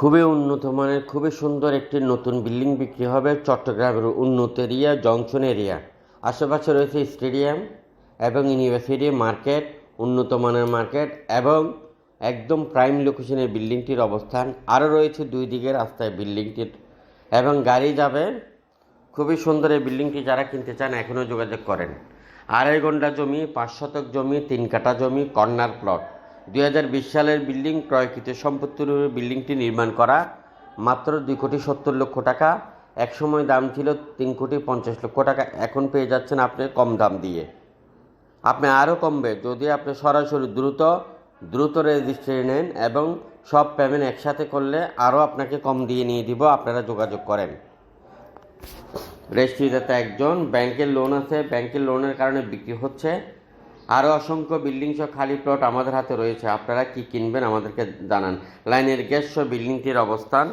খুবই উন্নত মানের, খুবই সুন্দর একটি নতুন বিল্ডিং বিক্রি হবে চট্টগ্রামের উন্নত এরিয়া জংশন এরিয়া। আশেপাশে রয়েছে স্টেডিয়াম এবং ইউনিভার্সিটি মার্কেট, উন্নত মানের মার্কেট এবং একদম প্রাইম লোকেশনের বিল্ডিংটির অবস্থান। আরও রয়েছে দুই দিকে রাস্তায় বিল্ডিংটির এবং গাড়ি যাবে। খুবই সুন্দর এই বিল্ডিংটি যারা কিনতে চান এখনও যোগাযোগ করেন। আড়াই ঘণ্টা জমি, পাঁচ শতক জমি, তিন কাঠা জমি, কর্নার প্লট। দুই হাজার বিশ সালের বিল্ডিং ক্রয়কৃত সম্পত্তির বিল্ডিংটি নির্মাণ করা মাত্র দুই কোটি সত্তর লক্ষ টাকা। একসময় দাম ছিল তিন কোটি পঞ্চাশ লক্ষ টাকা। এখন পেয়ে যাচ্ছেন আপনি কম দাম দিয়ে। আপনি আরও কমবে। যদি আপনি সরাসরি দ্রুত দ্রুত রেজিস্ট্রি নেন এবং সব পেমেন্ট একসাথে করলে আরও আপনাকে কম দিয়ে নিয়ে দিব। আপনারা যোগাযোগ করেন। রেজিস্ট্রিদাতা একজন। ব্যাংকের লোন আছে। ব্যাংকের লোনের কারণে বিক্রি হচ্ছে। আরও অসংখ্য বিল্ডিং সহ খালি প্লট আমাদের হাতে রয়েছে। আপনারা কি কিনবেন আমাদেরকে জানান। লাইনের গ্যাস সহ বিল্ডিংটির অবস্থান।